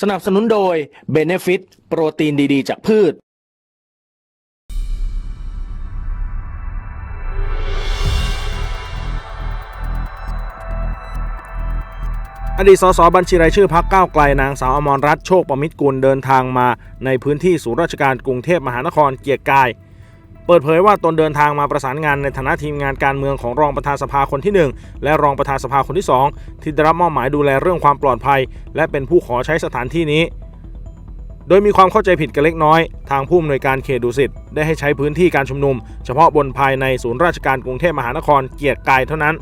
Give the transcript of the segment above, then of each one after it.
สนับสนุนโดย Benefit โปรตีนดีๆ จากพืช อดีตสสบัญชีรายชื่อพักก้าวไกลนางสาวอมรรัตน์โชคประมิตรกุลเดินทางมา ในพื้นที่ศูนย์ราชการกรุงเทพมหานครเกียรติกาย เปิดเผยว่าตนเดินทางมาประสานงานในฐานะทีมงานการเมืองของรองประธานสภาคนที่ 1 และรองประธานสภาคนที่ 2 ที่ได้รับมอบหมายดูแลเรื่องความปลอดภัย และเป็นผู้ขอใช้สถานที่นี้ โดยมีความเข้าใจผิดกันเล็กน้อย ทางผู้อำนวยการเขตดุสิตได้ให้ใช้พื้นที่การชุมนุม เฉพาะบนภายในศูนย์ราชการกรุงเทพมหานครเกียรติกายเท่านั้น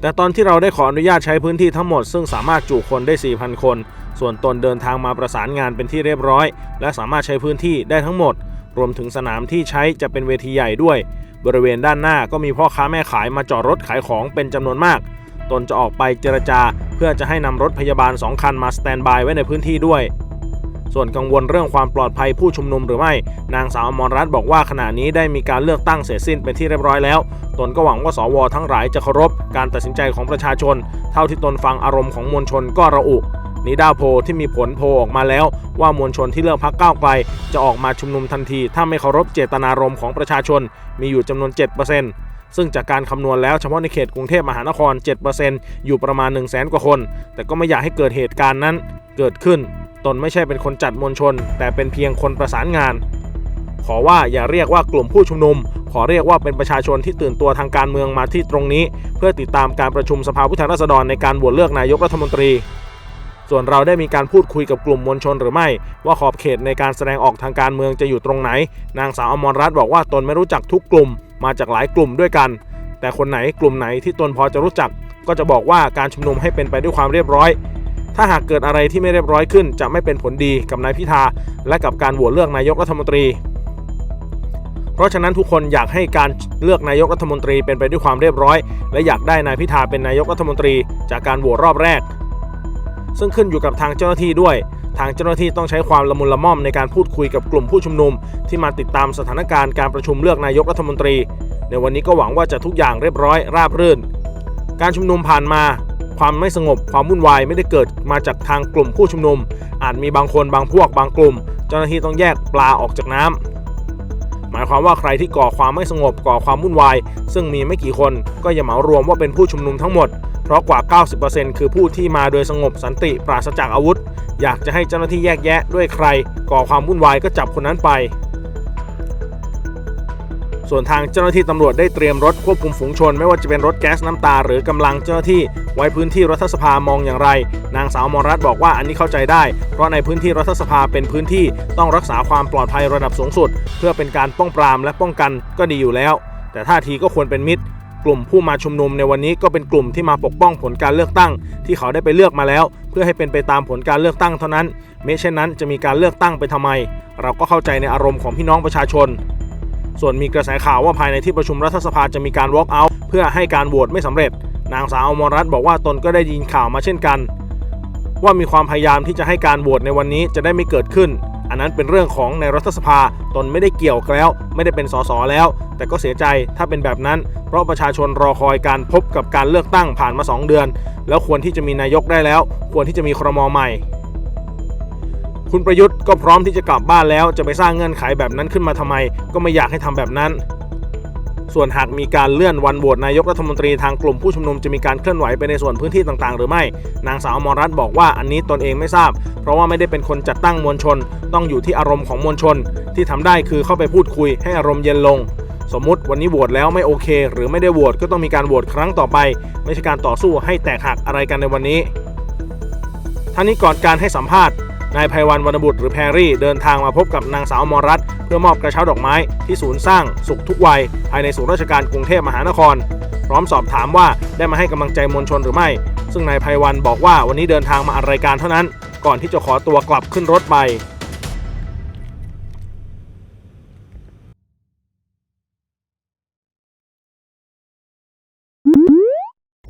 แต่ตอนที่เราได้ขออนุญาตใช้พื้นที่ทั้งหมดซึ่งสามารถจุคนได้ 4,000 คน ส่วนตนเดินทางมาประสานงานเป็นที่เรียบร้อย และสามารถใช้พื้นที่ได้ทั้งหมด รวมถึงสนามที่ใช้จะเป็นเวทีใหญ่ด้วย บริเวณด้านหน้าก็มีพ่อค้าแม่ขายมาจอดรถขายของเป็นจำนวนมาก ตนจะออกไปเจรจา เพื่อจะให้นำรถพยาบาล 2 คันมาสแตนบายไว้ในพื้นที่ด้วย ส่วนกังวลเรื่องความปลอดภัยผู้ชุมนุมหรือไม่ นางสาวอมรรัตน์บอกว่าขณะนี้ได้มีการเลือกตั้งเสร็จสิ้นเป็นที่เรียบร้อยแล้ว ตนก็หวังว่าสวทั้งหลายจะเคารพ การตัดสินใจของประชาชน เท่าที่ตนฟังอารมณ์ของมวลชนก็ระอุ นิดาโพที่มีผลโพออกมาแล้ว ว่ามวลชนที่เลือกพักก้าวไกล จะออกมาชุมนุมทันที ถ้าไม่เคารพเจตนารมณ์ของประชาชน มีอยู่จำนวน 7%ซึ่งจากการคำนวณแล้วเฉพาะในเขตกรุงเทพมหานคร 7%อยู่ประมาณ 1 0 0 0 0แกว่าคน แต่ก็ไม่อยากให้เกิดเหตุการณ์นั้น เกิดขึ้น ตนไม่ใช่เป็นคนจัดมวลชน แต่เป็นเพียงคนประสานงาน ขอว่าอย่าเรียกว่ากลุ่มผู้ชุมนุมขอเรียกว่าเป็นประชาชนที่ตื่นตัวทางการเมืองมาที่ตรงนี้ เพื่อติดตามการประชุมสภาผู้แทนราษฎรในการโหวตเลือกนายกรัฐมนตรี ส่วนเราได้มีการพูดคุยกับกลุ่มมวลชนหรือไม่ ว่าขอบเขตในการแสดงออกทางการเมืองจะอยู่ตรงไหน นางสาวอมรรัตน์บอกว่าตนไม่รู้จักทุกกลุ่ม มาจากหลายกลุ่มด้วยกัน แต่คนไหนกลุ่มไหนที่ตนพอจะรู้จัก ก็จะบอกว่าการชุมนุมให้เป็นไปด้วยความเรียบร้อย ถ้าหากเกิดอะไรที่ไม่เรียบร้อยขึ้น จะไม่เป็นผลดีกับนายพิธาและกับการโหวตเลือกนายกรัฐมนตรี เพราะฉะนั้นทุกคนอยากให้การเลือกนายกรัฐมนตรีเป็นไปด้วยความเรียบร้อย และอยากได้นายพิธาเป็นนายกรัฐมนตรี จากการโหวตรอบแรก ซึ่งขึ้นอยู่กับทางเจ้าหน้าที่ด้วย ทางเจ้าหน้าที่ต้องใช้ความละมุนละม่อมในการพูดคุยกับกลุ่มผู้ชุมนุม ที่มาติดตามสถานการณ์การประชุมเลือกนายกรัฐมนตรี ในวันนี้ก็หวังว่าจะทุกอย่างเรียบร้อยราบรื่น การชุมนุมผ่านมา ความไม่สงบความวุ่นวายไม่ได้เกิดมาจากทางกลุ่มผู้ชุมนุม อาจมีบางคนบางพวกบางกลุ่ม เจ้าหน้าที่ต้องแยกปลาออกจากน้ำหมายความว่าใครที่ก่อความไม่สงบก่อความวุ่นวาย ซึ่งมีไม่กี่คนก็อย่าเหมารวมว่าเป็นผู้ชุมนุมทั้งหมด เพราะกว่า 90%คือผู้ที่มาโดยสงบสันติปราศจากอาวุธ อยากจะให้เจ้าหน้าที่แยกแยะด้วยใคร ก่อความวุ่นวายก็จับคนนั้นไป ส่วนทางเจ้าหน้าที่ตำรวจได้เตรียมรถควบคุมฝูงชน ไม่ว่าจะเป็นรถแก๊สน้ำตา หรือกำลังเจ้าหน้าที่ไว้พื้นที่รัฐสภามองอย่างไร นางสาวมรัตบอกว่าอันนี้เข้าใจได้ เพราะในพื้นที่รัฐสภาเป็นพื้นที่ต้องรักษาความปลอดภัยระดับสูงสุด เพื่อเป็นการป้องปรามและป้องกันก็ดีอยู่แล้ว แต่ท่าทีก็ควรเป็นมิตร กลุ่มผู้มาชุมนุมในวันนี้ก็เป็นกลุ่มที่มาปกป้องผลการเลือกตั้ง ที่เขาได้ไปเลือกมาแล้ว เพื่อให้เป็นไปตามผลการเลือกตั้งเท่านั้นไม่เช่นนั้นจะมีการเลือกตั้งไปทำไม เราก็เข้าใจในอารมณ์ของพี่น้องประชาชน ส่วนมีกระแสข่าวว่าภายในที่ประชุมรัฐสภาจะมีการ walk out เพื่อให้การโหวตไม่สำเร็จ นางสาวอมรรัตน์บอกว่าตนก็ได้ยินข่าวมาเช่นกัน ว่ามีความพยายามที่จะให้การโหวตในวันนี้จะได้ไม่เกิดขึ้น อันนั้นเป็นเรื่องของในรัฐสภาตนไม่ได้เกี่ยวแล้ว ไม่ได้เป็นสสแล้ว แต่ก็เสียใจถ้าเป็นแบบนั้น เพราะประชาชนรอคอยการพบกับการเลือกตั้งผ่านมา 2 เดือน แล้วควรที่จะมีนายกได้แล้ว ควรที่จะมีครมใหม่ คุณประยุทธ์ก็พร้อมที่จะกลับบ้านแล้วจะไปสร้างเงื่อนไขแบบนั้นขึ้นมาทำไม ก็ไม่อยากให้ทำแบบนั้น ส่วนหากมีการเลื่อนวันโหวตนายกรัฐมนตรีทางกลุ่มผู้ชุมนุมจะมีการเคลื่อนไหวไปในส่วนพื้นที่ต่างๆ หรือไม่ นางสาวอมรรัตน์บอกว่าอันนี้ตนเองไม่ทราบ เพราะว่าไม่ได้เป็นคนจัดตั้งมวลชน ต้องอยู่ที่อารมณ์ของมวลชน ที่ทำได้คือเข้าไปพูดคุยให้อารมณ์เย็นลง สมมติวันนี้โหวตแล้วไม่โอเค หรือไม่ได้โหวตก็ต้องมีการโหวตครั้งต่อไป ไม่ใช่การต่อสู้ให้แตกหักอะไรกันในวันนี้ท่างนี้ก่อนการให้สัมภาษณ์ นายไพวันวรรณบุตรหรือแพรรี่เดินทางมาพบกับนางสาวมรัตเพื่อมอบกระเช้าดอกไม้ที่ศูนย์สร้างสุขทุกวัย ภายในศูนย์ราชการกรุงเทพมหานคร พร้อมสอบถามว่าได้มาให้กำลังใจมวลชนหรือไม่ ซึ่งนายไพวันบอกว่าวันนี้เดินทางมาอัดรายการเท่านั้น ก่อนที่จะขอตัวกลับขึ้นรถไป